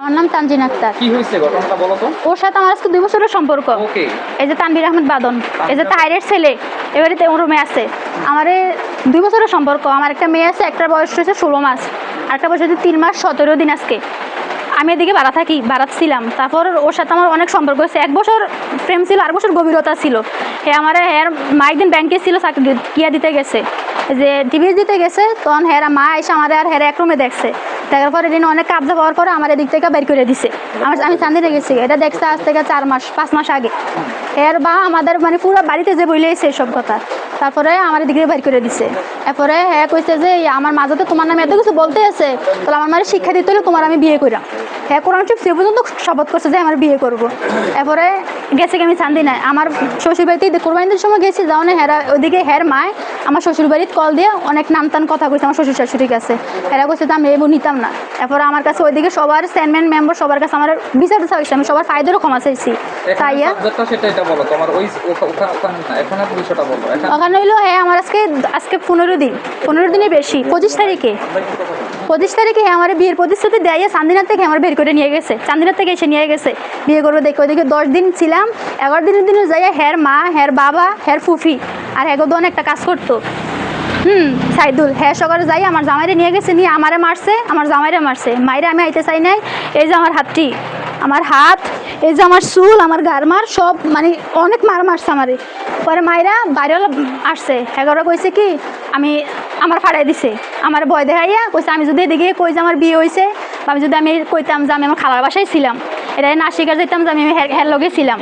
আমার নাম তানজিন আক্তার। কি হয়েছে ঘটনাটা বলো তো? ওর সাথে আমার আজকে দুই বছরের সম্পর্ক। ওকে। এই যে তানবির আহমেদ বাদন এই যে তাইরের ছেলে এবারে ওর মেয়ে আছে। আমার দুই বছরের সম্পর্ক। আমার একটা মেয়ে আছে একটা বয়স হয়েছে ষোলো মাস আর একটা বয়স হচ্ছে তিন মাস সতেরো দিন আজকে। আমি এদিকে বাড়া থাকি বাড়াত ছিলাম তারপর ওর সাথে আমার অনেক সম্পর্ক হয়েছে। এক বছর প্রেম ছিল আর বছর গভীরতা ছিল। হে আমার হ্যার মা একদিন ব্যাংকে ছিল চাকরি কিয়া দিতে গেছে। যে টিভি দিতে গেছে তখন হ্যাঁ মা এসে আমাদের আর হেরা এক রুমে দেখছে। দেখার পরে দিন অনেক কাবজা পাওয়ার পরে আমার এদিক থেকে বের করে দিছে। আমার আমি চান্দি গেছি। এটা দেখছে আজ থেকে চার মাস, পাঁচ মাস আগে। এর বা আমাদের মানে পুরো বাড়িতে যে বইলে সব কথা। তারপরে আমার এদিকে বের করে দিছে। এরপরে হ্যাঁ কইছে যে আমার মাঝে তোমার নামে এত কিছু বলতে আছে তাহলে আমার মানে শিক্ষা দিতে হলে তোমার আমি বিয়ে করাম হ্যাঁ কোরআন শিব সে পর্যন্ত শপথ করছে যে আমার বিয়ে করব। এরপরে গেছে কি আমি চান্দি নাই। আমার শ্বশুর বাড়িতে কোরবানিদের সময় গেছি যাও না হেরা ওইদিকে হের মায় আমার শ্বশুর বাড়িতে কল দিয়ে অনেক নাম টান কথা কইছে আমার শ্বশুর শাশুড়ির কাছে। এরা কইছে যে আমি এবো নিতাম না। এরপরে আমার কাছে ওইদিকে সবার স্যান্ডম্যান মেম্বার সবার কাছে আমার বিচার চাইছে আমি সবার ফায়দারও ক্ষমা চাইছি। তাইয়া সেটা এটা বলো তোমার ওই ওখা- ওখা- ওখানে বিষয়টা বলো ওখানে হইল হ্যাঁ আমার আজকে আজকে পনেরো দিন, পনেরো দিনে বেশি। পঁচিশ তারিখে পঁচিশ তারিখে হ্যাঁ আমার বিয়ের প্রতিশ্রুতি দেয় চান্দিনার থেকে আমার বের করে নিয়ে গেছে। চান্দিনার থেকে এসে নিয়ে গেছে। বিয়ে করব দেখে ওইদিকে দশ দিন ছিলাম, এগারো দিনের দিনে যাই হের মা, হের বাবা, হের ফুফি, আর হেগো দোন একটা কাজ করতো। হুম, সাইদুল হ্যাঁ সকালে যাই আমার জামাইরে নিয়ে গেছে, নিয়ে আমারে মারছে, আমার জামাইরে মারছে। মাইরে আমি আইতে চাই নাই, এই যে আমার হাতটি। আমার হাত, এই যে আমার চুল, আমার গারমার, সব মানে অনেক মার মারছে আমারে। পরে মায়েরা বাইরে আসছে। এগারো কইছে কি, আমি, আমার ফাড়াই দিছে। আমার ভয় দেখাইয়া কইছে, আমি যদি এদিকে কই যে আমার বিয়ে হয়েছে আমি যদি আমি কইতাম যে আমি আমার খালার বাসায় ছিলাম। এটা না শিকার যেতাম যে আমি হের লগে ছিলাম।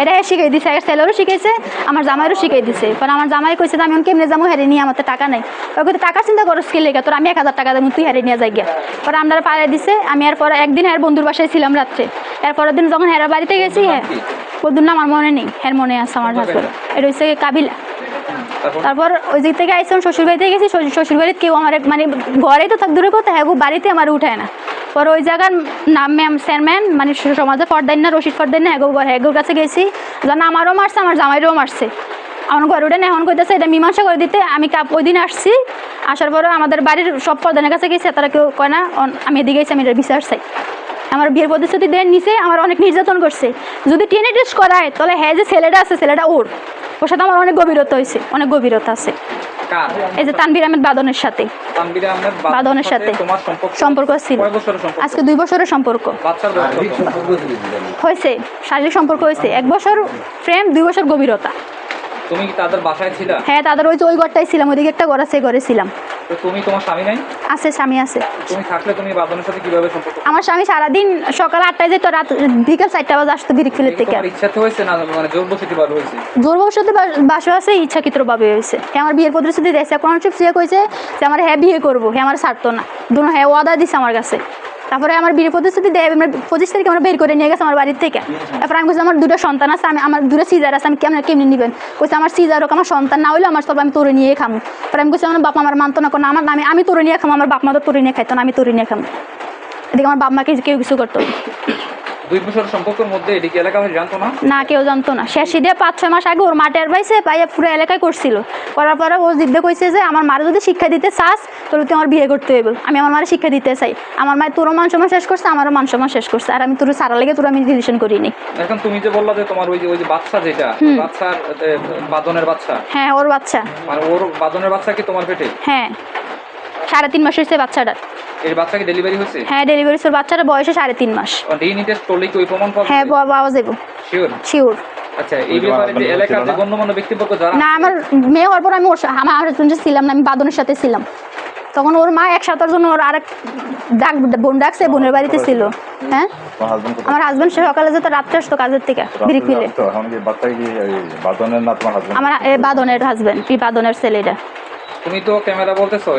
এটা শিখাই দিছে এক ছেলেরও শিখাইছে, আমার জামাইরও শিখাই দিছে। পরে আমার জামাই কইছে যে আমি কেমনে যাব, হেরে নিয়ে আমার টাকা নেই। ওই কইতে টাকা চিন্তা করো স্কিল লেগে? তোর আমি এক হাজার টাকা দেবো, তুই হেরে নিয়ে যাই গিয়া পরে আমরা পাড়ায় দিছে, আমি এরপরে একদিন হের বন্ধুর বাসায় ছিলাম রাত্রে। এরপরের দিন যখন হেরা বাড়িতে গেছি হ্যাঁ বন্ধুর নাম আমার মনে নেই, হের মনে আছে আমার হাসপাতাল এটা হচ্ছে কাবিলা। তারপর ওই দিক থেকে আইসলাম শ্বশুর বাড়িতে গেছি শ্বশুর বাড়িতে কেউ আমার মানে ঘরেই তো থাক দূরে কথা হ্যাঁ বাড়িতে আমার উঠায় না। পরে ওই জায়গার নাম ম্যাম চেয়ারম্যান মানে সমাজে ফর্দাইন না রশিদ ফর্দাইন না হ্যাগো হ্যাগোর কাছে গেছি। যেন আমারও মারছে আমার জামাইরও মারছে। আমার ঘরে উঠে না এখন কইতেছে এটা মীমাংসা করে দিতে আমি কাপ ওই দিন আসছি। আসার পরে আমাদের বাড়ির সব প্রধানের কাছে গেছি তারা কেউ কয় না আমি এদিকে গেছি আমি এটা বিচার চাই। আমার বিয়ের প্রতিশ্রুতি দেন নিচে আমার অনেক নির্যাতন করছে। যদি টেনে টেস্ট করায় তাহলে হ্যাঁ যে ছেলেটা আছে ছেলেটা ওর। ওর সাথে আমার অনেক গভীরতা হয়েছে অনেক গভীরতা আছে। এই যে তানবির আহমেদ বাদনের সাথে। বাদনের সাথে সম্পর্ক সম্পর্ক ছিল। কয় বছরের সম্পর্ক? আজকে দুই বছরের সম্পর্ক? হয়েছে শারীরিক সম্পর্ক হয়েছে। এক বছর প্রেম দুই বছর গভীরতা। তুমি কি তাদের বাসায় ছিলা? হ্যাঁ তাদের ওই যে ওই ঘরটাই ছিলাম ওইদিকে একটা ঘর আছে ঘরে ছিলাম। তো তুমি তোমার স্বামী নাই? আছে স্বামী আছে। তুমি থাকলে তুমি বাদনের সাথে কীভাবে সম্পর্ক আমার স্বামী সকাল যেত রাত বিকেল বাজে আসতো থেকে। তোমার ইচ্ছাতে হয়েছে না মানে ভাবে হয়েছে? জোর বাসা আছে ইচ্ছাকৃতভাবে হয়েছে। হ্যাঁ আমার বিয়ের প্রতিশ্রুতি দিয়েছে কোন কইছে যে আমার হ্যাঁ বিয়ে করব। হ্যাঁ আমার ছাড়তো না। দুনো হ্যাঁ ওয়াদা দিছে আমার কাছে। তারপরে আমার বিয়ে প্রতিশ্রুতি দেয় আমার পঁচিশ তারিখে আমরা বের করে নিয়ে গেছে আমার বাড়ির থেকে। তারপরে আমি আমার দুটো সন্তান আছে, আমি, আমার দুটো সিজার আছে, আমি কেমন, কেমনি নিবেন? কইছে আমার সিজার হোক, আমার সন্তান না হলেও আমার সব আমি তোরে নিয়ে খামো। তারপরে আমি কইছি আমার বাপ আমার মানত না, কোনো আমার, আমি আমি তোরে নিয়ে খামো, আমার বাপ মা তো তোরে নিয়ে খাইতো না, আমি তোরে নিয়ে খামো। এদিকে আমার বাপ মাকে কেউ কিছু করতো। দুই বছর সম্পর্কের মধ্যে এদিকে এলাকা হয়ে জানতো না? না কেউ জানতো না। শেষ ঈদে পাঁচ ছয় মাস আগে ওর মাঠে আর পাইছে পাইয়া পুরো এলাকায় করছিল। করার পরে ও জিদ্দে কইছে যে আমার মারে যদি শিক্ষা দিতে চাস তাহলে তুই আমার বিয়ে করতে হইব। আমি আমার মারে শিক্ষা দিতে চাই। আমার মায়ের তোরও মান সম্মান শেষ করছে আমারও মান সম্মান শেষ করছে। আর আমি তোর সারা লেগে তোর আমি রিলেশন করিনি। এখন তুমি যে বললা যে তোমার ওই যে ওই যে বাচ্চা যেটা বাচ্চার বাদনের বাচ্চা। হ্যাঁ ওর বাচ্চা। মানে ওর বাদনের বাচ্চা কি তোমার পেটে? হ্যাঁ। সাড়ে তিন মাস হয়েছে বাচ্চাটার বাচ্চা কি ডেলিভারি হয়েছে? হ্যাঁ ডেলিভারি ওর বাচ্চাটার বয়সে সাড়ে তিন মাস। ডিএনএ টেস্ট করলে কি ওই প্রমাণ পাবে হ্যাঁ পাওয়া যাব। শিওর শিওর আচ্ছা এই ব্যাপারে যে এলাকার যে গণ্যমান্য ব্যক্তিবর্গ যারা না আমার মেয়ে হওয়ার পর আমি ওর আমার হাজবেন্ডে ছিলাম না আমি বাদনের সাথে ছিলাম। তখন ওর মা এক সপ্তাহের জন্য ওর আরেক ডাক বোন ডাকছে বোনের বাড়িতে ছিল। হ্যাঁ? আমার হাজবেন্ড সে সকালে যেত রাত্রে আসতো কাজের থেকে বিরিক মিলে আমার এ বাদনের হাজবেন্ড বাদনের ছেলেটা। তুমি তো ক্যামেরা বলতেছো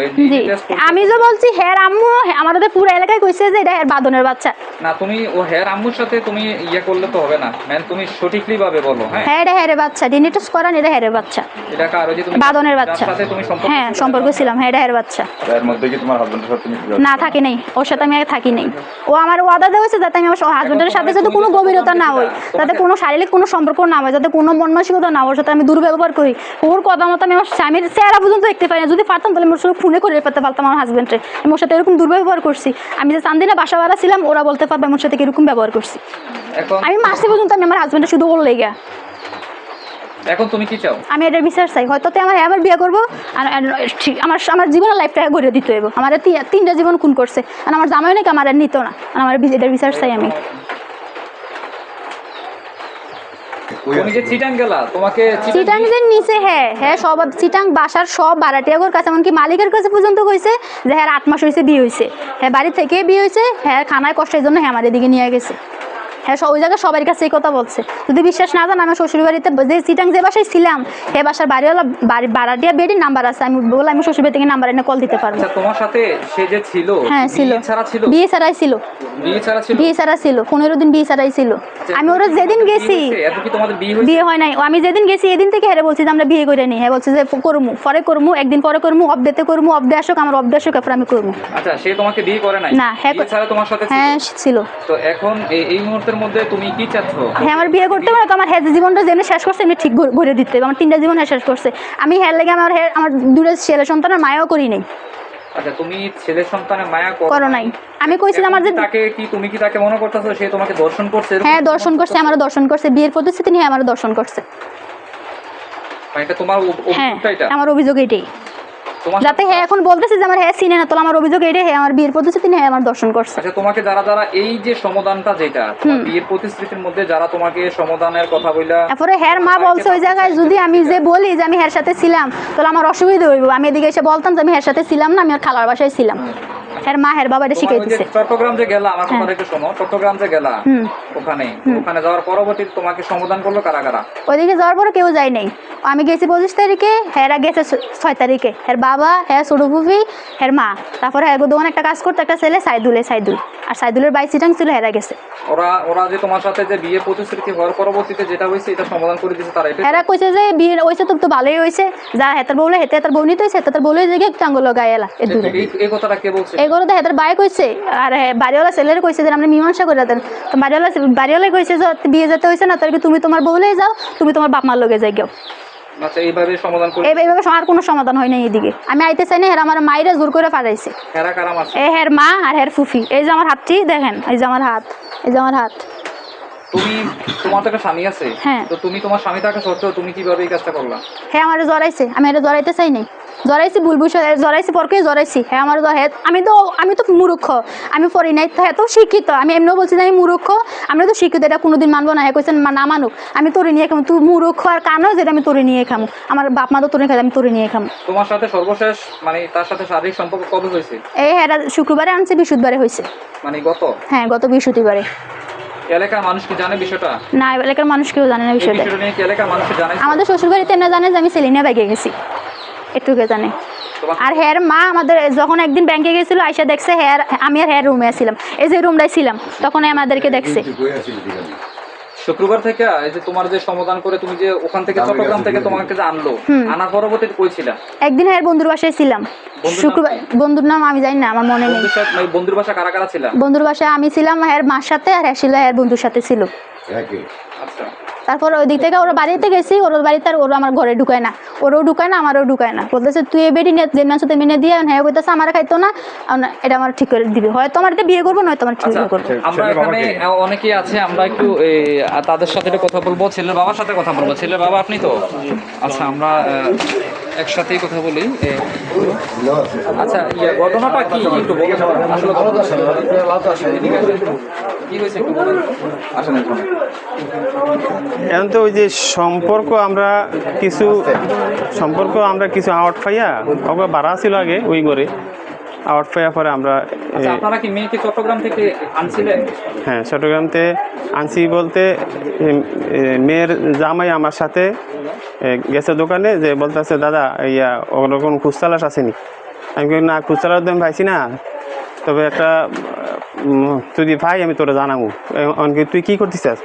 আমি যে বলছি হ্যাঁ আম্মু হ্যাঁ, আমাদের পুরো এলাকায় কইছে যে এটা এর বাদনের বাচ্চা। না তুমি ও হের আম্মুর সাথে তুমি ইয়ে করলে তো হবে না। ম্যান তুমি সঠিকলি ভাবে বলো হ্যাঁ? হ্যাঁ এটা হ্যারে বাচ্চা। ডিনিটাস করান এটা হ্যারে বাচ্চা। এটা কার যে তুমি বাদনের বাচ্চা। সাথে তুমি সম্পর্ক হ্যাঁ সম্পর্ক ছিলাম হ্যাঁ এটা হ্যারে বাচ্চা। এর মধ্যে কি তোমার হাজবেন্ডের সাথে তুমি না থাকি নেই ওর সাথে আমি আগে থাকি নেই। ও আমার ওয়াদা দেওয়া হয়েছে যাতে আমি আমার হাজবেন্ডের সাথে যাতে কোনো গভীরতা না হয় যাতে কোনো শারীরিক কোনো সম্পর্ক না হয় যাতে কোনো মন মানসিকতা না হয় ওর সাথে আমি দুর্ব্যবহার করি। ওর কথা মতো আমি আমার স্বামীর চেহারা পর্যন্ত দেখতে পারি না। যদি পারতাম তাহলে মোর সঙ্গে ফোনে করে পেতে পারতাম আমার হাজব্যান্ডে আমি ওর সাথে এরকম দুর্ব্যবহার করছি। আমি যে চান্দিনা বাসা বাড়া ছিলাম ওরা বলতে পারবে আমার সাথে এরকম ব্যবহার করছি। আমি মাসে পর্যন্ত আমি আমার হাজব্যান্ডে শুধু ওর লেগা। এখন তুমি কি চাও? আমি এটার বিচার চাই। হয়তো তো আমার আবার বিয়ে করব আর আমার আমার জীবনের লাইফটা গড়ে দিতে হইব। আমার তিনটা জীবন খুন করছে। আর আমার জামাই নাকি আমার আর নিত না। আর আমার এটার বিচার চাই আমি। তুমি চিটাং গেলা তোমাকে চিটাং চিটাং যে নিচে হ্যাঁ হ্যাঁ সব চিটাং বাসার সব বারাটিয়াগর কাছে এমনকি মালিকের কাছে পর্যন্ত কইছে যে হ্যাঁ আট মাস হয়েছে বিয়ে হয়েছে হ্যাঁ বাড়ি থেকে বিয়ে হয়েছে হ্যাঁ খানায় কষ্টের জন্য হ্যাঁ আমাদের দিকে নিয়ে গেছে। হ্যাঁ সব ওই জায়গায় সবার কাছে এই কথা বলছে। যদি বিশ্বাস না জান আমার শ্বশুর বাড়িতে যে চিটাং যে বাসায় ছিলাম হ্যাঁ বাসার বাড়িওয়ালা বাড়ি বারাটিয়া বেডির নাম্বার আছে। আমি বলে আমি শ্বশুর বাড়ি থেকে নাম্বার এনে কল দিতে পারব। আচ্ছা তোমার সাথে সে যে ছিল হ্যাঁ ছিল। বিয়ে ছাড়াই ছিল। বিয়ে ছাড়া ছিল? পনেরো দিন বিয়ে ছাড়াই ছিল। আমি ওরা যেদিন গেছি বিয়ে হয় নাই। আমি যেদিন গেছি এদিন থেকে হেরে বলছি যে আমরা বিয়ে করে নিই। হ্যাঁ বলছে যে করমু পরে করমু একদিন পরে করমু অবদেতে করমু অবদে আসুক আমার অবদে আসুক এরপর আমি করমু আচ্ছা সে তোমাকে বিয়ে করে নাই? না, হ্যাঁ, তোমার সাথে ছিল? হ্যাঁ ছিল। তো এখন এই- এই মুহূর্তের মধ্যে তুমি কি চাচ্ছ? হ্যাঁ আমার বিয়ে করতে পারে তো আমার হ্যাঁ জীবনটা যেমনি শেষ করছে এমনি ঠিক ঘুরে- দিতে আমার তিনটা জীবন শেষ করছে। আমি হ্যাঁ লেগে আমার হ্যাঁ আমার দুটো ছেলে সন্তানের মায়াও করি নাই। আচ্ছা তুমি ছেলে সন্তানের মায়া করো নাই। আমি কইছিলাম আমার যে তাকে কি তুমি কি তাকে মনে করতেছো সে তোমাকে দর্শন করছে হ্যাঁ দর্শন করছে আমার দর্শন করছে বিয়ের প্রতিশ্রুতি নিয়ে আমার দর্শন করছে। মানে এটা তোমার অভ- হ্যাঁ এটা? আমার অভিযোগ এটাই। যাতে হ্যাঁ এখন বলতেছে যে আমার হ্যাঁ চিনে না তো আমার অভিযোগ এটাই হ্যাঁ আমার বিয়ের প্রতিশ্রুতি নিয়ে আমার দর্শন করছে। আচ্ছা তোমাকে যারা যারা এই যে সমাধানটা যেটা বিয়ের প্রতিশ্রুতির মধ্যে যারা তোমাকে সমাধানের কথা বইলা তারপরে হ্যার মা বলছে ওই জায়গায় যদি আমি যে বলি যে আমি হ্যার সাথে ছিলাম তাহলে আমার অসুবিধা হইব। আমি এদিকে এসে বলতাম যে আমি হ্যার সাথে ছিলাম না আমি আর খালার বাসায় ছিলাম। হ্যার মা হ্যার বাবা এটা তোমার ওই চট্টগ্রাম যে গেলা আমার হ্যাঁ। কথা একটু শোনো চট্টগ্রাম যে গেলা ওখানে ওখানে যাওয়ার পরবর্তীতে তোমাকে সমাধান করল কারা কারা? ওইদিকে যাওয়ার পরে কেউ যায় নাই। আমি গেছি পঁচিশ তারিখে হ্যারা গেছে ছয় তারিখে। হ্যার বাবা হ্যাঁ ছোটো ফুফি হ্যার মা। তারপরে হ্যাঁ দোকান একটা কাজ করতো একটা ছেলে সাইদুলে সাইদুল। আর সাইদুলের বাই সিটাং ছিল হেরা গেছে। ওরা ওরা যে তোমার সাথে যে বিয়ে প্রতিশ্রুতি হওয়ার পরবর্তীতে যেটা হয়েছে এটা সমাধান করে দিয়েছে তারা হেরা কইছে যে বিয়ে তো তো ভালোই যা হেতার বউলে হেতে হেতার বউ নিতে হয়েছে হেতার বউলে যে একটু আঙ্গুল গায়ে এলা এ দূরে এই এই কথাটা কে বলছে? এগুলো তো হেতার বাই কইছে আর হ্যাঁ, বাড়িওয়ালা ছেলের কইছে যে আমরা মীমাংসা করে দেন। তো বাড়িওয়ালা বাড়িওয়ালাই কইছে যে বিয়ে যেতে হয়েছে না তার কি তুমি তোমার বউলেই যাও? তুমি তোমার বাপ মার লগে যাই গেও আচ্ছা এইভাবে সমাধান করে এইভাবে আর কোনো সমাধান হয় না আমি আইতে চাই না হের আমার মাইরে জোর করে পাঠাইছে কারা কারা মারছে? এ হের মা আর হের ফুফি। এই যে আমার হাতটি দেখেন এই যে আমার হাত এই যে আমার হাত। তুমি তোমার তো একটা স্বামী আছে। হ্যাঁ। তো তুমি তোমার স্বামী থাকা সত্ত্বেও তুমি কীভাবে এই কাজটা করলা? হ্যাঁ আমার জড়াইছে। আমি এটা জড়াইতে চাই নাই। জড়াইছি ভুল বুঝে জড়াইছি পরকে জড়াইছি। হ্যাঁ আমার হ্যাঁ আমি তো আমি তো মূর্খ। আমি পড়ি নাই তো এত শিক্ষিত। আমি এমনিও বলছি যে আমি মূর্খ। আমি তো শিক্ষিত এটা কোনোদিন মানবো না। হ্যাঁ কইছেন না মানুক। আমি তোরে নিয়ে খামো। তুই মূর্খ আর কানো যেটা আমি তোরে নিয়ে খামো। আমার বাপ মা তো তোরে খাই আমি তোরে নিয়ে খামো। তোমার সাথে সর্বশেষ মানে তার সাথে শারীরিক সম্পর্ক কবে হয়েছে? এই হ্যাঁ শুক্রবারে আনছে বৃহস্পতিবারে হয়েছে। মানে গত? হ্যাঁ গত বৃহস্পতিবারে। এলাকার মানুষ কি জানে বিষয়টা? না এলাকার মানুষ কেউ জানে না বিষয়টা। আমাদের শ্বশুরবাড়িতে না জানে যে আমি সেলিনা ব্যাগে গেছি। একটুকে জানে। আর হ্যার মা আমাদের যখন একদিন ব্যাংকে গেছিল আইসা দেখছে হ্যার আমি আর হ্যার রুমে ছিলাম। এই যে রুমটাই ছিলাম তখন আমাদেরকে দেখছে। শুক্রবার থেকে এই যে তোমার যে সমাধান করে তুমি যে ওখান থেকে চট্টগ্রাম থেকে তোমাকে যে আনলো আনার পরবর্তীতে কইছিলা একদিন হ্যার বন্ধুর বাসায় ছিলাম। শুক্রবার বন্ধুর নাম আমি জানি না আমার মনে নেই। বন্ধুর মানে বন্ধুর বাসা কারা কারা ছিলা? বন্ধুর বাসায় আমি ছিলাম হ্যার মার সাথে আর হ্যাঁ ছিল হ্যার বন্ধুর সাথে ছিল। আচ্ছা। তারপর ওই দিক থেকে ওর বাড়িতে গেছি ওর বাড়িতে আর ওর আমার ঘরে ঢুকায় না। ওরও ঢুকায় না আমারও ঢুকায় না। বলতেছে তুই এ বেডি নিয়ে না সাথে মেনে দিয়ে হ্যাঁ বলতেছে আমার খাইতো না এটা আমার ঠিক করে দিবে। হয়তো আমার এটা বিয়ে করব নয়তো আমার ঠিক করে বিয়ে করব। আমরা এখানে অনেকেই আছে আমরা একটু তাদের সাথে একটু কথা বলব ছেলের বাবার সাথে কথা বলব। ছেলের বাবা আপনি তো? আচ্ছা আমরা একসাথেই কথা বলি আচ্ছা ইয়ে, ঘটনাটা কি? একটু এখানে তো ওই যে সম্পর্ক আমরা কিছু সম্পর্ক আমরা কিছু আউট পাইয়া ওকে বাড়া ছিল আগে ওই করে আউট পাইয়া পরে আমরা আচ্ছা আপনারা কি মেয়েকে চট্টগ্রাম থেকে আনছিলেন? হ্যাঁ চট্টগ্রামতে আনছি বলতে মেয়ের জামাই আমার সাথে গেছে দোকানে যে বলতেছে দাদা ইয়া ওরকম খুচতালাস আসেনি। আমি কই না খুচতালাস তো আমি পাইছি না। তবে একটা যদি ভাই আমি তোরা জানাব। এমনকি তুই কী করতেছিস?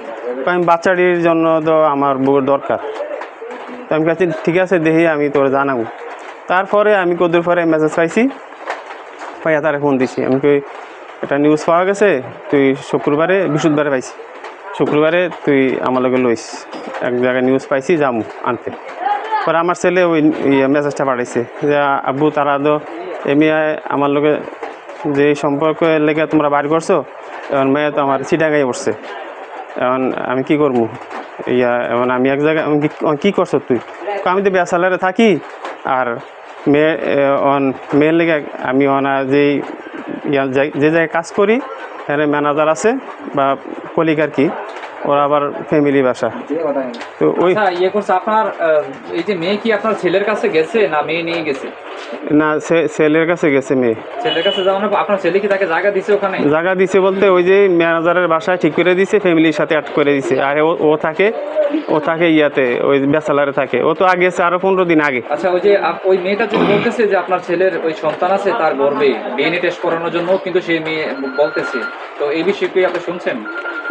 আমি বাচ্চাটির জন্য তো আমার বউর দরকার। তো আমি কাছে ঠিক আছে দেখি আমি তোর জানাব। তারপরে আমি কদুর পরে মেসেজ পাইছি পাইয়া তারা ফোন দিছি। আমি কই একটা নিউজ পাওয়া গেছে, তুই শুক্রবারে, বৃহস্পতিবারে পাইছি। শুক্রবারে তুই আমার লগে লইস। এক জায়গায় নিউজ পাইছি, যামু, আনতে। পরে আমার ছেলে ওই ইয়ে মেসেজটা পাঠাইছে যে, আব্বু, তারা তো এমনি আমার লোকে যে সম্পর্ক লেগে তোমরা বাড়ি করছ, এখন মেয়ে তো আমার চিটাগাই পড়ছে। এখন আমি কি করব? ইয়া, এখন আমি এক জায়গায় কি- করছ তুই? আমি তো বেসালারে থাকি, আর মেয়ে অন, মেয়ের লেগে আমি অনা যেই যে জায়গায় কাজ করি এখানে ম্যানেজার আছে বা কলিগার কি। ওরা আবার ফ্যামিলি বাসা। তো ওই আচ্ছা ইয়ে করছে আপনার এই যে মেয়ে কি আপনার ছেলের কাছে গেছে না মেয়ে নিয়ে গেছে? না ছেলের কাছে গেছে মেয়ে। ছেলের কাছে যাওয়ার আপনার ছেলে কি তাকে জায়গা দিছে ওখানে? জায়গা দিছে বলতে ওই যে ম্যানেজারের বাসায় ঠিক করে দিছে ফ্যামিলির সাথে অ্যাড করে দিছে। আর ও ও থাকে ও থাকে ইয়াতে ওই ব্যাচেলারে থাকে। ও তো আগে আছে আরও পনেরো দিন আগে। আচ্ছা ওই যে ওই মেয়েটা যে বলতেছে যে আপনার ছেলের ওই সন্তান আছে তার গর্বে ডিএনএ টেস্ট করানোর জন্য কিন্তু সেই মেয়ে বলতেছে। তো এই বিষয়ে কি আপনি শুনছেন?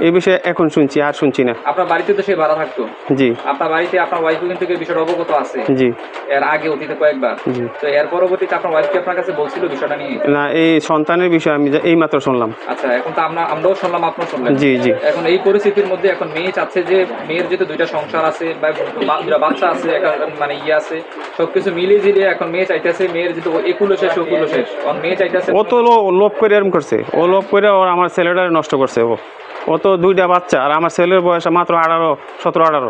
এই বিষয়ে এখন শুনছি। আর শুনছি না। আপনার বাড়িতে তো সে ভাড়া থাকতো। জি। আপনার বাড়িতে আপনার ওয়াইফ কিন্তু এই বিষয়টা অবগত আছে। জি। এর আগে অতীতে কয়েকবার। জি। তো এর পরবর্তীতে আপনার ওয়াইফ কি আপনার কাছে বলছিল বিষয়টা নিয়ে? না এই সন্তানের বিষয়ে আমি এই মাত্র শুনলাম। আচ্ছা এখন তো আমরা আমরাও শুনলাম আপনিও শুনলেন। জি জি। এখন এই পরিস্থিতির মধ্যে এখন মেয়ে চাচ্ছে যে মেয়ের যেহেতু দুইটা সংসার আছে বা দুইটা বাচ্চা আছে একটা মানে ইয়ে আছে সবকিছু মিলিয়ে ঝিলিয়ে এখন মেয়ে চাইতেছে মেয়ের যেহেতু একুলো শেষ ওকুলো শেষ। এখন মেয়ে চাইতেছে ও তো লোভ করে এরম করছে। ও লোভ করে ওর আমার ছেলেটারে নষ্ট করছে ও। ও তো দুইটা বাচ্চা আর আমার ছেলের বয়স মাত্র আঠারো সতেরো আঠারো।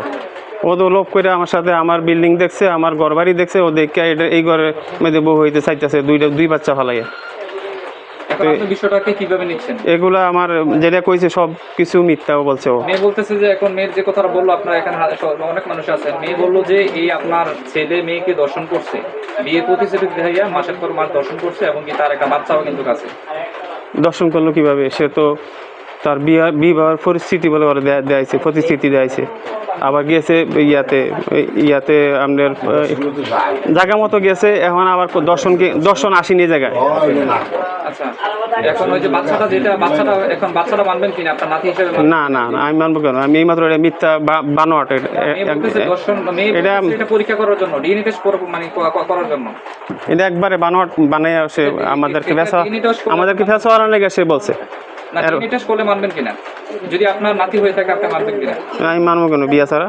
ও তো লোভ করে আমার সাথে আমার বিল্ডিং দেখছে আমার ঘর বাড়ি দেখছে ও দেখে এটা এই ঘরে মেয়েদের বউ হইতে চাইতেছে দুইটা দুই বাচ্চা ফালাইয়া। এগুলা আমার যেটা কইছে সব কিছু মিথ্যাও বলছে ও। মেয়ে বলতেছে যে এখন মেয়ের যে কথাটা বলল আপনার এখানে অনেক মানুষ আছেন। মেয়ে বলল যে এই আপনার ছেলে মেয়েকে দর্শন করছে। বিয়ে প্রতিশ্রুতি দেখাইয়া মাসের পর মাস দর্শন করছে এবং কি তার একটা বাচ্চাও কিন্তু কাছে। দর্শন করল কীভাবে? সে তো তার বিয়া বিবাহের পরিস্থিতি বলে ওরা দেয়া- দেয়াইছে প্রতিশ্রুতি দেয়াইছে। আবার গিয়েছে ইয়াতে ইয়াতে আপনার জায়গা মতো গেছে এখন আবার দর্শন দর্শন আসেনি জায়গায়? না না আমি মানবো কেন? আমি এই মাত্র মিথ্যা বানোয়াট এটা- পরীক্ষা করার জন্য মানে এটা একবারে বানোয়াট বানাই সে আমাদেরকে আমাদেরকে ফেসা বানানোর লেগে সে বলছে। না ডিএনএ টেস্ট করলে মানবেন কিনা? যদি আপনার নাতি হয়ে থাকে আপনি মানবেন কিনা? আমি মানবো কেন? বিয়া ছাড়া?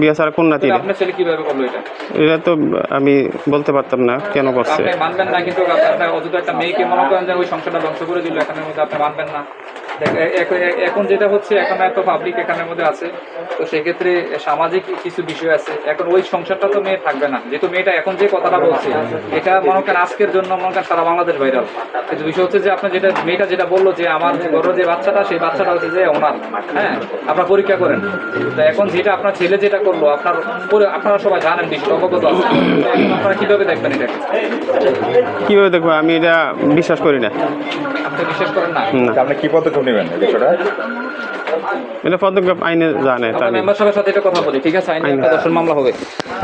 বিয়া ছাড়া কোন নাতি আপনার ছেলে কীভাবে করল এটা? এটা তো আমি বলতে পারতাম না কেন করছে। আপনি মানবেন না কিন্তু আপনার অযথা একটা মেয়েকে মনে করেন যে ওই সংসারটা ধ্বংস করে দিল এখানের মধ্যে আপনি মানবেন না। এখন যেটা হচ্ছে এখন এত পাবলিক এখানের মধ্যে আছে তো সেক্ষেত্রে সামাজিক কিছু বিষয় আছে। এখন ওই সংসারটা তো মেয়ে থাকবে না। যেহেতু মেয়েটা এখন যে কথাটা বলছে এটা মনে করেন আজকের জন্য মনে করেন সারা বাংলাদেশ ভাইরাল কিন্তু বিষয় হচ্ছে যে আপনার যেটা মেয়েটা যেটা বলল যে আমার বড় যে বাচ্চাটা সেই বাচ্চাটা হচ্ছে যে ওনার। হ্যাঁ? আপনার পরীক্ষা করেন। তো এখন যেটা আপনার ছেলে যেটা করল আপনার আপনারা সবাই জানেন বিষয়টা অবগত এখন আপনারা কীভাবে দেখবেন এটাকে কীভাবে দেখব? আমি এটা বিশ্বাস করি না। আপনি বিশ্বাস করেন না? না। আপনি কি পদক্ষেপ নেবেন এই বিষয়টা এটা পদক্ষেপ আইনে জানে আমরা মেম্বার সাহেবের সাথে এটা কথা বলি ঠিক আছে? আইনে একটা দর্শন মামলা হবে।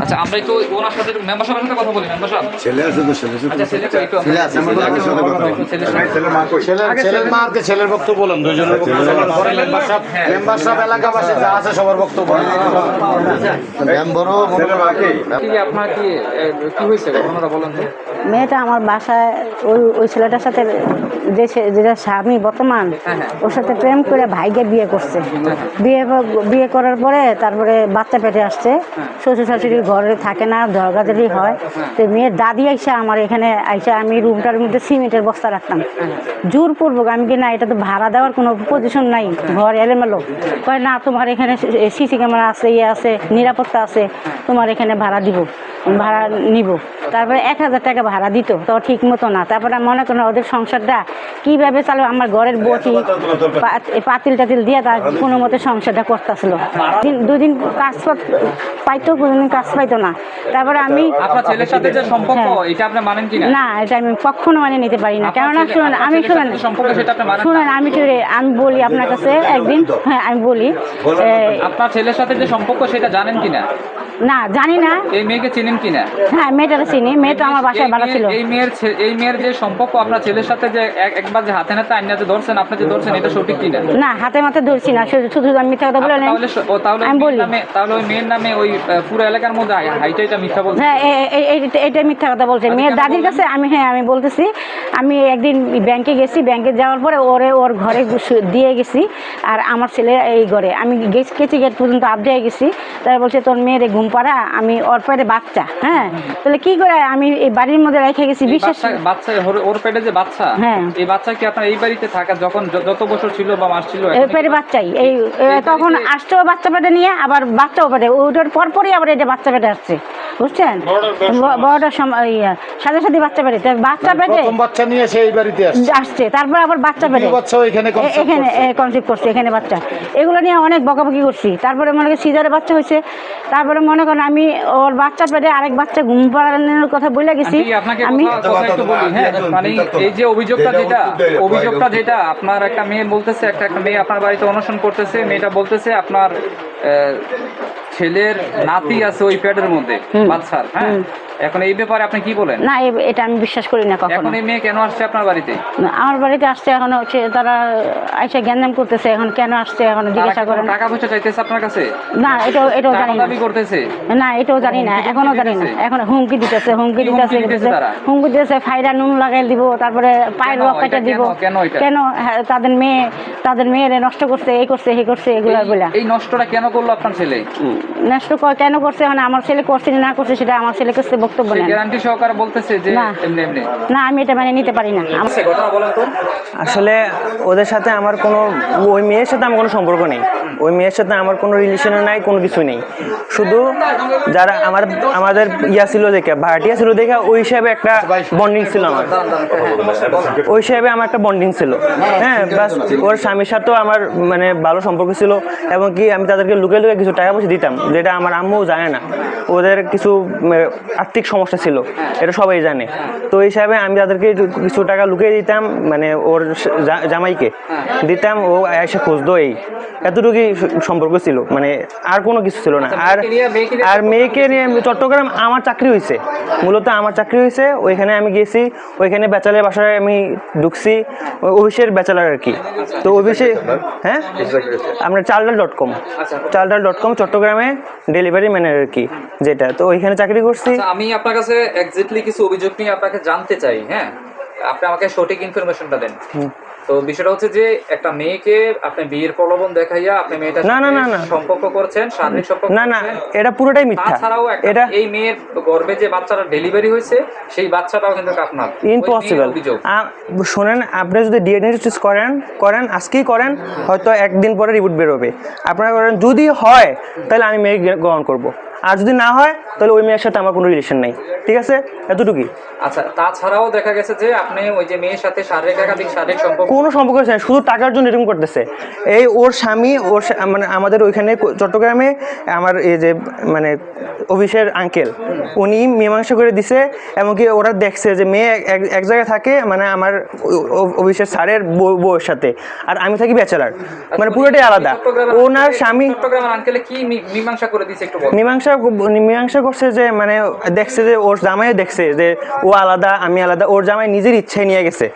আচ্ছা আমরা একটু ওনার সাথে মেম্বার সাহেবের সাথে কথা বলি মেম্বার সাহেব ছেলে আছে তো ছেলে আচ্ছা ছেলে একটু ছেলে আছে, আমার ছেলে সাথে কথা বলো। সাথে- মা কই ছেলের ছেলের মাকে ছেলের বক্তব্য বলেন দুজনের বক্তব্য বলেন। মেম্বার সাহেব মেম্বার সাহেব এলাকাবাসী যা আছে সবার বক্তব্য। বলেন। মেম্বারও ছেলের মা কে আপনার কি কি হয়েছে? ঘটনাটা বলেন তো। মেয়েটা আমার বাসায় ওই ওই ছেলেটার সাথে যে যেটা স্বামী বর্তমান হ্যাঁ, হ্যাঁ। ওর সাথে প্রেম করে ভাইকে বিয়ে করছে। বিয়ে বিয়ে করার পরে তারপরে বাচ্চা পেটে আসছে। শ্বশুর শাশুড়ির ঘরে থাকে না ঝগড়াঝাড়ি হয়। তো মেয়ের দাদি আইসা আমার এখানে আইসা আমি রুমটার মধ্যে সিমেন্টের বস্তা রাখতাম। জোর পূর্বক আমি কি না এটা তো ভাড়া দেওয়ার কোনো পজিশন নাই। ঘর এলোমেলো। কয় না তোমার এখানে সিসি ক্যামেরা আছে ইয়ে আছে নিরাপত্তা আছে তোমার এখানে ভাড়া দিব। ভাড়া নিব। তারপরে এক হাজার টাকা ভাড়া দিত তো ঠিক মতো না। তারপরে মনে করেন ওদের সংসারটা কীভাবে চালো আমার ঘরের বটি পাতিল টাতিল দিয়ে তার কোনো মতে সংসারটা করতেছিল। দুদিন কাজ পাইতো কোনোদিন কাজ পাইতো না। তারপরে আমি ছেলের সাথে যে সম্পর্ক হ্যাঁ। না এটা আমি কখনো মানে নিতে পারি না। কেননা শুনেন আমি শুনেন? শুনেন আমি আমি বলি আপনার কাছে একদিন হ্যাঁ আমি বলি আপনার ছেলের সাথে যে সম্পর্ক সেটা জানেন কিনা? না জানি না। এই মেয়েকে চেনেন কিনা? হ্যাঁ মেয়েটাকে চিনি। মেয়েটা আমার বাসায় ভাড়া ছিল। এই মেয়ের এই মেয়ের যে সম্পর্ক আপনার ছেলের সাথে যে একবার যে হাতে নাতে আইনা যে ধরছেন আপনি যে ধরছেন এটা সঠিক কিনা? না হাতে মাথে ধরছি না শুধু শুধু আমি মিথ্যা কথা বলে তাহলে স- ও তাহলে ওই আমি বলি তাহলে ওই মেয়ের নামে ওই পুরো এলাকার মধ্যে মধ্যে হাইটা এটা মিথ্যা বলছে। হ্যাঁ এ- এ- এ- এটা- এটা মিথ্যা কথা বলছে। মেয়ের দাদির কাছে আমি হ্যাঁ আমি বলতেছি আমি একদিন ব্যাংকে গেছি ব্যাংকে যাওয়ার পরে ওরে ওর ঘরে দিয়ে গেছি আর আমার ছেলে এই ঘরে। আমি গেছি গেট পর্যন্ত আবদায় গেছি তারা বলছে তোর মেয়ের ঘুম পাড়া আমি ওর পেটে বাচ্চা। হ্যাঁ তাহলে কি করে আমি এই বাড়ির মধ্যে রেখে গেছি? বিশ্বাস বাচ্চা ওর পেটে যে বাচ্চা হ্যাঁ। এই বাচ্চা কি আপনার এই বাড়িতে থাকা যখন যত বছর ছিল বা মাস ছিল এই পেটে বাচ্চাই এই তখন আসছে বাচ্চা পেটে নিয়ে, আবার বাচ্চাও পেটে। ওটার পরপরই আবার এটা বাচ্চা পেটে আসছে। বুঝছেন? বড়টার সময় সাথে সাথে বাচ্চা পেটে বাচ্চা পেটে বাচ্চা নিয়ে সে এই বাড়িতে আসছে। তারপর আবার বাচ্চা পেটে এখানে এখানে করছে। কনসেপ্ট করছে এখানে বাচ্চা। এগুলো নিয়ে অনেক বকাবকি করছি। তারপরে মনে করি সিজারে বাচ্চা হয়েছে। তারপরে মনে করেন আমি ওর বাচ্চা পেটে আরেক বাচ্চা ঘুম পাড়ানোর কথা বলে গেছি। আমি হ্যাঁ? মানে এই যে অভিযোগটা যেটা অভিযোগটা যেটা আপনার একটা মেয়ে বলতেছে একটা একটা মেয়ে আপনার বাড়িতে অনশন করতেছে মেয়েটা বলতেছে আপনার আহ, ছেলের নাতি আছে ওই প্যাডের মধ্যে বাচ্চার হ্যাঁ? এখন এই ব্যাপারে আপনি কি বলেন? না এটা আমি বিশ্বাস করি না কখনো। এখন এই মেয়ে কেন আসছে আপনার বাড়িতে? না, আমার বাড়িতে আসছে এখন হচ্ছে তারা আইসা জ্ঞানদাম করতেছে এখন কেন আসছে এখন জিজ্ঞাসা করেন। টাকা পয়সা চাইতেছে আপনার কাছে? না এটাও এটাও টাকা জানি না। দাবি করতেছে? না এটাও জানি না হুমকি এখনও জানি না। দিতেছে? এখন হুমকি দিতেছে হুমকি কি হুমকি দিতেছে দিতেছে দিতেছে তারা? হুমকি দিতেছে ফাইরা নুন লাগাই দিব তারপরে পায়ের কেন? রক কেটে দিব। কেন? কেন এটা? কেন? হ্যাঁ, তাদের মেয়ে তাদের মেয়েরে নষ্ট করছে এই করছে এই করছে এগুলা এই- বলে এই নষ্টটা কেন করল আপনার ছেলে? নষ্ট ক- কেন করছে? মানে আমার ছেলে করছে না করছে সেটা আমার ছেলে কাছে বক্তব্য নেন। গ্যারান্টি সহকারে বলতেছে যে না। এমনি এমনি। না আমি এটা মানে নিতে পারি না। আমার ঘটনা বলেন তো। আসলে ওদের সাথে আমার কোনো ওই মেয়ের সাথে আমার কোনো সম্পর্ক নেই। ওই মেয়ের সাথে আমার কোনো রিলেশনও নাই কোনো কিছু নেই। শুধু যারা আমার আমাদের ইয়া ছিল দেখে ভাড়াটিয়া ছিল দেখে ওই হিসাবে একটা বন্ডিং ছিল আমার। ওই হিসাবে আমার একটা বন্ডিং ছিল। হ্যাঁ বাস ওর স্বামীর সাথেও আমার মানে ভালো সম্পর্ক ছিল এবং কি আমি তাদেরকে লুকে লুকে কিছু টাকা পয়সা দিতাম যেটা আমার আম্মুও জানে না। ওদের কিছু উম, আর্থিক সমস্যা ছিল এটা সবাই জানে। তো এই হিসাবে আমি তাদেরকে কিছু টাকা লুকিয়ে দিতাম মানে ওর জামাইকে। দিতাম ও এসে খুঁজতো এই। এতটুকুই সম্পর্ক ছিল মানে আর কোনো কিছু ছিল না। আর আর মেয়েকে নিয়ে চট্টগ্রাম আমার চাকরি হয়েছে মূলত আমার চাকরি হয়েছে ওইখানে আমি গেছি ওইখানে ব্যাচেলার বাসায় আমি ঢুকছি অফিসের ব্যাচেলার আর কি। তো অফিসে হ্যাঁ? আমরা Chaldal dot com. Chaldal dot com চট্টগ্রামে ডেলিভারি ম্যানের আর কি যেটা। তো ওইখানে চাকরি করছি। আচ্ছা, আমি আপনার কাছে এক্স্যাক্টলি কিছু অভিযোগ নিয়ে আপনাকে জানতে চাই হ্যাঁ? আপনি আমাকে সঠিক ইনফরমেশনটা দেন। তো বিষয়টা হচ্ছে যে একটা মেয়েকে আপনি বিয়ের প্রলোভন দেখাইয়া আপনি মেয়েটার না, না, না, না। সম্পর্ক করছেন শারীরিক সম্পর্ক না না এটা পুরোটাই মিথ্যা। তাছাড়াও এটা এই মেয়ের গর্ভে যে বাচ্চাটা ডেলিভারি হয়েছে সেই বাচ্চাটাও কিন্তু আপনার। ইম্পসিবল শোনেন আপনি যদি ডিএনএ টেস্ট করেন করেন আজকেই করেন হয়তো একদিন পরে রিপোর্ট বেরোবে। আপনারা করেন যদি হয় তাহলে আমি মেয়ে গ্রহণ করব। আর যদি না হয় তাহলে ওই মেয়ের সাথে আমার কোনো রিলেশন নেই। ঠিক আছে? এতটুকুই। আচ্ছা তাছাড়াও দেখা গেছে যে আপনি ওই যে মেয়ের সাথে শারীরিক একাধিক শারীরিক সম্পর্ক কোনো সম্পর্ক নেই শুধু টাকার জন্য এরকম করতেছে। এই ওর স্বামী ওর মানে আমাদের ওইখানে চট্টগ্রামে আমার এই যে মানে অফিসের আঙ্কেল উনি মীমাংসা করে দিছে এমনকি ওরা দেখছে যে মেয়ে এক- জায়গায় থাকে মানে আমার অফিসের স্যারের বউ- বউয়ের সাথে। আর আমি থাকি ব্যাচেলার মানে পুরোটাই আলাদা। ওনার স্বামী চট্টগ্রামের আঙ্কেলে কি মীমাংসা করে দিয়েছে একটু মীমাংসা মীমাংসা করছে যে মানে দেখছে যে ওর জামাইও দেখছে যে ও আলাদা আমি আলাদা ওর জামাই নিজের ইচ্ছায় নিয়ে গেছে।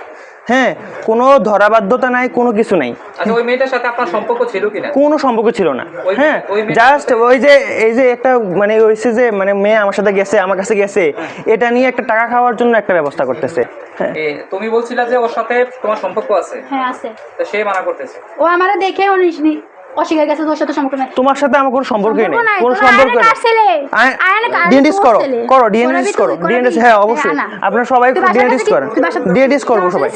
হ্যাঁ কোনো ধরাবাধ্যতা নাই কোনো কিছু নাই। আচ্ছা ওই মেয়েটার সাথে আপনার সম্পর্ক ছিল কিনা? কোনো সম্পর্ক ছিল না। হ্যাঁ জাস্ট ওই যে এই যে একটা মানে হয়েছে যে মানে মেয়ে আমার সাথে গেছে আমার কাছে গেছে এটা নিয়ে একটা টাকা খাওয়ার জন্য একটা ব্যবস্থা করতেছে। হ্যাঁ। তুমি বলছিলা যে ওর সাথে তোমার সম্পর্ক আছে? হ্যাঁ আছে। তো সে মানা করতেছে? ও আমার দেখে ও অস্বীকার গেছে তোর সাথে সম্পর্ক নাই। তোমার সাথে আমার কোনো সম্পর্কই নেই। কোনো সম্পর্ক নেই। কার কার- করো হ্যাঁ অবশ্যই। আপনারা সবাই কাছে- করেন করব সবাই।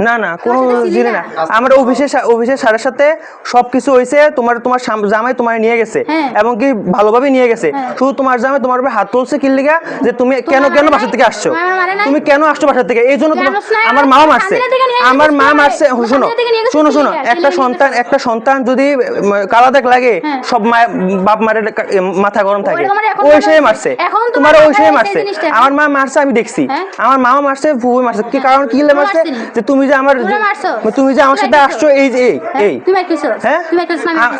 না? না কোনো জিনিস না? আমার অফিসের অফিসের স্যারের সাথে সব কিছু হয়েছে তোমার তোমার জামাই তোমার নিয়ে গেছে হ্যাঁ। এবং কি ভালোভাবে নিয়ে গেছে। শুধু তোমার জামাই তোমার উপরে হাত তুলছে কিল্লিগা যে তুমি কেন কেন মানে বাসা থেকে আসছো? মানে? তুমি কেন আসছো বাসা থেকে? এই জন্য তোমার আমার মাও মারছে। আমার মা মারছে। শোনো শোনো শোনো। একটা সন্তান একটা সন্তান যদি কালা দেখ লাগে হ্যাঁ। সব মা বাপ মারের মাথা গরম থাকে। তোমার ওই সে মারছে। তোমার তোমার ওই সে মারছে। আমার মা মারছে আমি দেখছি। হ্যাঁ? আমার মামা মারছে ফুফু মারছে। কি কারণ কি লে মারছে? যে তুমি যে আমার তুমি যে আমার সাথে আসছো এই যে এই হ্যাঁ? হ্যাঁ?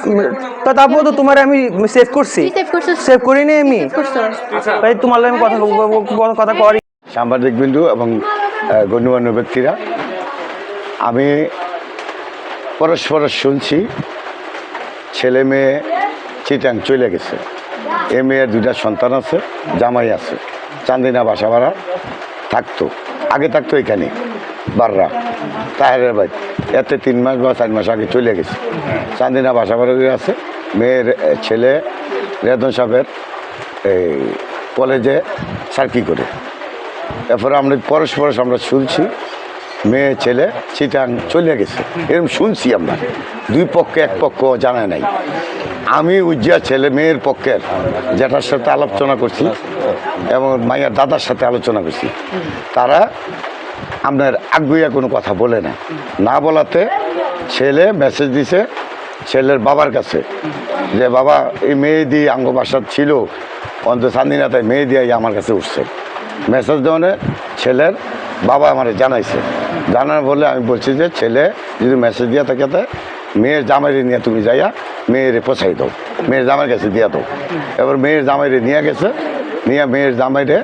তো তারপর তো তোমার আমি সেভ করছি। তুই save করছিস? সেভ করিনি আমি। আচ্ছা। ভাই তোমার লাগে আমি কথা কথা- কথা করি। সাংবাদিক বিন্দু এবং গণ্যমান্য ব্যক্তিরা আমি পরস্পর শুনছি। ছেলে মেয়ে চিটাং চলে গেছে। এ মেয়ের দুইটা সন্তান আছে, জামাই আছে। চান্দিনা বাসা ভাড়া থাকতো, আগে থাকতো এখানে, বাররা, তাহেরের বাড়ি। এতে তিন মাস বা চার মাস আগে চলে গেছে। চান্দিনা বাসা ভাড়া আছে, মেয়ের ছেলে রেদন সাহেবের, এই, কলেজে সার্কি করে। এরপরে আমরা পরস্পর আমরা শুনছি মেয়ে, ছেলে চিটাং চলে গেছে। এরকম শুনছি আমরা। দুই পক্ষে, এক পক্ষ জানায় নাই। আমি উজ্জা ছেলে, মেয়ের পক্ষের যেটার সাথে আলোচনা করছি এবং মায়ের দাদার সাথে আলোচনা করছি। তারা আপনার আগুইয়া কোনো কথা বলে না। না বলাতে ছেলে মেসেজ দিছে ছেলের বাবার কাছে যে, বাবা, এই মেয়ে দিয়ে আঙ্গ বাসার ছিল। অন্ত চান্দিনাতে মেয়ে দিয়ে আমার কাছে উঠছে। মেসেজ দেওয়ানে ছেলের বাবা আমার জানাইছে। জানার বলে আমি বলছি যে, ছেলে, যদি মেসেজ দিয়ে থাকে তা, মেয়ের জামাইরে নিয়ে তুমি যাইয়া মেয়েরে পচাই দাও। মেয়ের জামাইয়ের কাছে দিয়া দাও। এবার মেয়ের জামাইরে নিয়ে গেছে। নিয়ে মেয়ের জামাইরে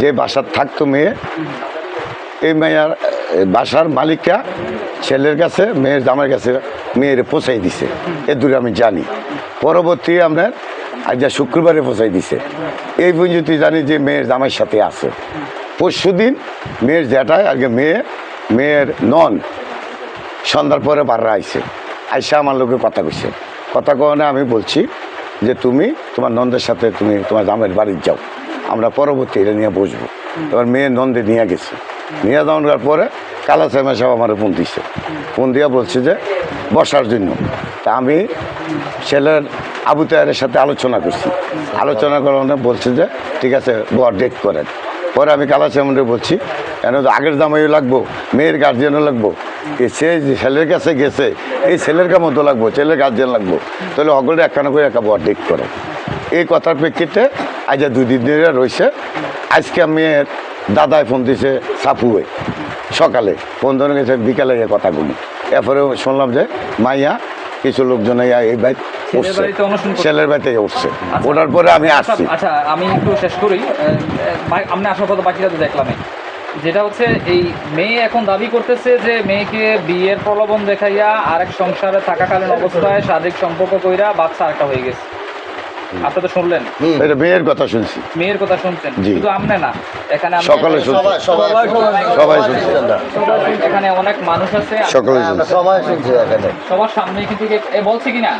যে বাসার থাকতো মেয়ে, এই মেয়ের বাসার মালিকটা ছেলের কাছে, মেয়ের জামাইয়ের কাছে মেয়েরে পৌঁছাই দিছে। এ দূরে আমি জানি। পরবর্তী আপনার আজ যা শুক্রবারে পৌঁছাই দিছে। এই পর্যন্ত জানি যে মেয়ের জামাইয়ের সাথে আছে। পরশু দিন মেয়ের জ্যাঠায় আগে মেয়ে, মেয়ের নন। সন্ধ্যার পরে বাররা আইসে আইসা আমার লোকে কথা কইছে। কথা কনে আমি বলছি যে তুমি, তোমার নন্দের সাথে তুমি তোমার জামের বাড়ি যাও। আমরা পরবর্তী এটা নিয়ে বসবো। এবার মেয়ে নন্দে নিয়ে গেছে। নিয়ে যাওয়ার পরে কালা সাহেব সাহেব আমার ফোন দিছে। ফোন দিয়া বলছে যে বসার জন্য। তা আমি ছেলের আবু তায়ারের সাথে আলোচনা করছি। আলোচনা করানো বলছে যে, ঠিক আছে, বর ডেট করেন। পরে আমি কালা সাহেবকে বলছি কেন তো আগের দামাইও লাগবো, মেয়ের গার্জিয়ানও লাগবো। এ সে ছেলের কাছে গেছে, এই ছেলের কা মতো লাগবো, ছেলের গার্জিয়ান লাগবো। তাহলে সকলে একখানা করে বর ডেট করে। এই কথার প্রেক্ষিতে আজ আর দুই দিন ধরে রয়েছে। আজকে মেয়ের দাদায় ফোন দিছে সাপুয়ে সকালে ফোন ধরে গেছে, বিকালে কথা বলি। এরপরে শুনলাম যে, মাইয়া, কিছু লোকজন এই- এই বাইক উঠছে। ছেলের বাড়িতে উঠছে। ওঠার পরে আমি আচ্ছা আসছি। আচ্ছা আমি একটু শেষ করি। আপনি আসার পর বাকিটা তো দেখলাম যেটা হচ্ছে এই মেয়ে এখন দাবি করতেছে যে মেয়েকে বিয়ের প্রলোভন দেখাইয়া আরেক সংসারে থাকাকালীন অবস্থায় শারীরিক সম্পর্ক কইরা বাচ্চা আরেকটা হয়ে গেছে। আপনি তো শুনলেন? এটা মেয়ের কথা শুনছি। মেয়ের কথা শুনছেন? শুধু আপনি না এখানে সকালে শুনছি। সবাই শুনছি। এখানে অনেক মানুষ আছে। সকালে শুনছি। সবার সামনে কিন্তু কে- এ বলছে কিনা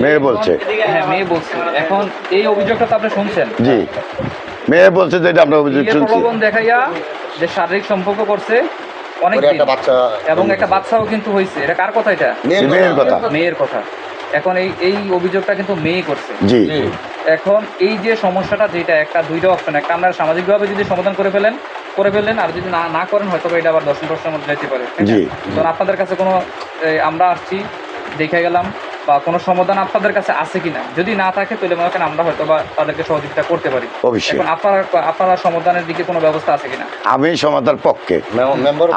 মেয়ে বলছে। হ্যাঁ মেয়ে বলছে। এখন এই অভিযোগটা তো আপনি শুনছেন? জি। মেয়ে বলছে যে এটা আমরা অভিযোগ শুনছি। দেখাইয়া যে শারীরিক সম্পর্ক করছে অনেক একটা বাচ্চা। এবং একটা বাচ্চাও কিন্তু হয়েছে এটা কার কথা এটা? মেয়ের কথা। মেয়ের কথা। এখন এই এই অভিযোগটা কিন্তু মেয়ে করছে। জি। এখন এই যে সমস্যাটা যেটা একটা দুইটা অপশন একটা আপনারা সামাজিকভাবে যদি সমাধান করে ফেলেন করে ফেলেন আর যদি না না করেন হয়তো এটা আবার দর্শন প্রশ্নের মধ্যে যেতে পারে। তখন আপনাদের কাছে কোনো আমরা আসছি দেখে গেলাম বা কোনো সমাধান আপনাদের কাছে আছে কিনা? যদি না থাকে তাহলে মনে করেন আমরা হয়তো বা তাদেরকে সহযোগিতা করতে পারি। অবশ্যই। এখন আপনারা আপনারা সমাধানের দিকে কোনো ব্যবস্থা আছে কিনা? আমি সমাধান পক্ষে।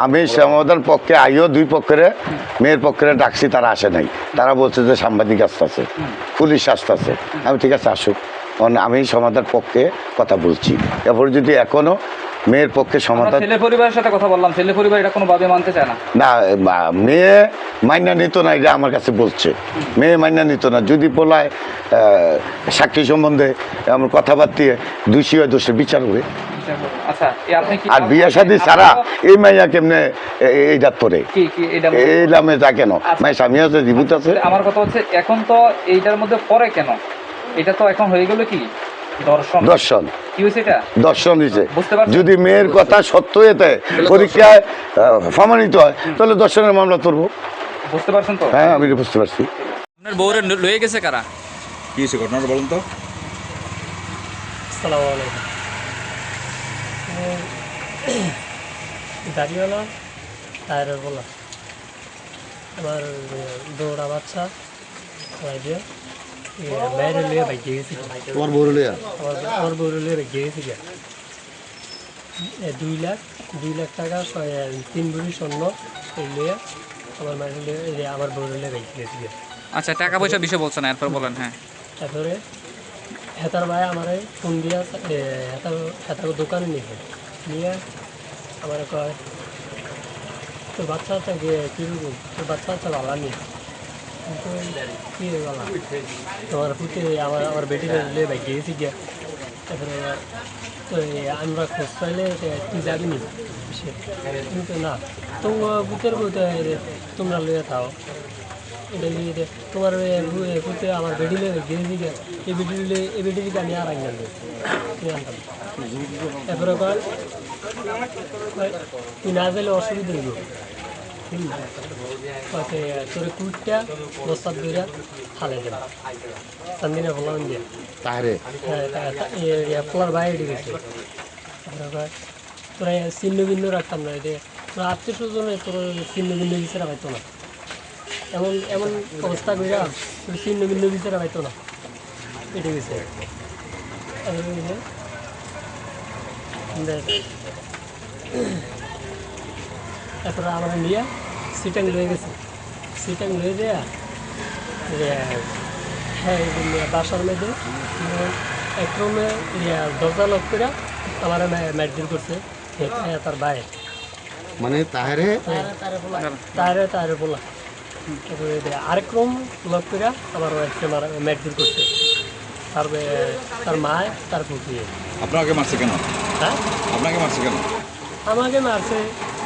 আমি সমাধান পক্ষে আইও দুই পক্ষের মেয়ের পক্ষের ডাকছি তারা আসে নাই। তারা বলছে যে সাংবাদিক আসতেছে পুলিশ আসতেছে আমি ঠিক আছে আসুক। আমি সমাধান পক্ষে কথা বলছি। এরপর যদি এখনও মেয়ের পক্ষে সমাধান ছেলে পরিবারের সাথে কথা বললাম ছেলে পরিবার এটা কোনোভাবে মানতে চায় না। না মেয়ে মাইনা নিত না এটা আমার কাছে বলছে। মেয়ে মাইনা নিত না যদি পোলায় সাক্ষী সম্বন্ধে আমার কথাবার্তা দোষী হয় দোষের বিচার হবে। আচ্ছা আর বিয়ে শাদি ছাড়া এই মাইয়া কেমনে এই দাঁত পরে এই নামে যা কেন? মাই স্বামী আছে জীবিত আছে? আমার কথা হচ্ছে এখন তো এইটার মধ্যে পরে কেন? এটা তো এখন হয়ে গেল কি? দর্শন। দর্শন। দিছে যদি মেয়ের কথা সত্য এতে পরীক্ষায় প্রমাণিত হয় তাহলে দর্শনের মামলা তুলবো। বুঝতে পারছেন তো? হ্যাঁ আমি বুঝতে পারছি। আপনার বউরে লয়ে গেছে কারা? কি হয়েছে ঘটনাটা বলুন তো? আসসালামু আলাইকুম। গাড়িওয়ালা টায়ারের বলা। আমার দৌড়া বাচ্চা খাওয়াই দিয়ে। বাইরে লিয়ে বাইকে গেছি তোমার লিয়া আমার বউরে লিয়ে গেছি দুই লাখ দুই লাখ টাকা তিন ভরি স্বর্ণ এই লিয়ে আমার মায়ের লিয়ে আমার বউরে লিয়ে বাইকে গেছি আচ্ছা টাকা পয়সা বিষয় বলছেন না এরপর বলেন হ্যাঁ। তারপরে হেতার ভাই আমার ফোন দিয়া হেতার হেতার দোকানে নিয়ে নিয়ে আমার কয় তোর বাচ্চা কী তোর বাচ্চা বাচ্চা ভালো নেই আমার আমার বেটির লে ভাই গিয়েছি গিয়া তারপরে তো আমরা খোঁজ পাইলে তে তুই যাবি নি কিন্তু না তোমার পুতের বলতে তোমরা লইয়া থাও এটা লিয়ে তোমার পুতে আমার বেটি লে গিয়েছি গিয়া এই বেটি এই বেটিকে আমি আর কয় কয়, তুই না গেলে অসুবিধা হইব তোরে কুটটা বস্তার দইরা ফালে দেবে চান্দিনা ফলান দিয়ে তাহলে পোলার বাইরে গেছে তোরা চিহ্ন বিন্ন রাখতাম না এতে তোর আত্মীয় স্বজনে তোর চিহ্ন বিন্ন বিচারা পাইতো না। এমন এমন অবস্থা কইরা তোর চিহ্ন বিন্ন বিচারা পাইতো না এটা গেছে, দেখ, তারপরে আমরা নিয়ে সিটাং লয়ে গেছে। সিটাং লয়ে দেয়া হ্যাঁ বাসার মধ্যে এক রুমে দরজা লক করে আমার ম্যাটদিন করছে। হ্যাঁ, তার বাইরে মানে তাহারে? তারে তারে বলা। তারপরে দিয়ে আরেক রুম লক করে আমার ম্যাটদিন করছে। তারপরে তার মা তার পুকিয়ে আপনাকে মারছে কেন? হ্যাঁ? আপনাকে মারছে কেন? আমাকে মারছে।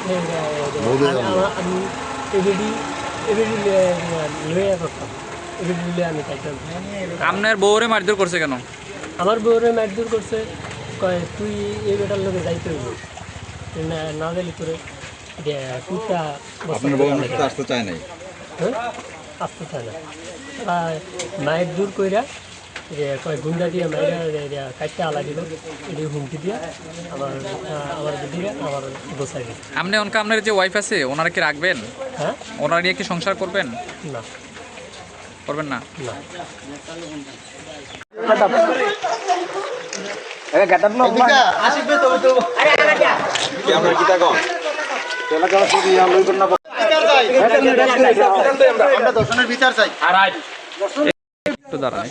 আমি- আমা- আমি এবিডি এবিডি লইয়া করতাম এবিডি লইয়া আমি খাইতাম আপনার বউরে মারধর করছে কেন আমার বউরে মারধর করছে কয় তুই এই বেটার লোকে যাইতে হইব না গেলি তোরে যে আপনার বউ আমার সাথে আসতে চায় নাই হ্যাঁ আসতে চায় না মায়ের দূর কইরা যে কয় গুন্ডা দিয়ে মায়েরা কাটতে আলা দিল এটি হুমকি দিয়ে আমার আমার আমার গোসাই দিল। আপনি অনকা আপনার যে ওয়াইফ আছে ওনারা কি রাখবেন? হ্যাঁ? ওনারা নিয়ে কি সংসার করবেন? না। করবেন না? না। কি আপনার কি তা একটু দাঁড়ান।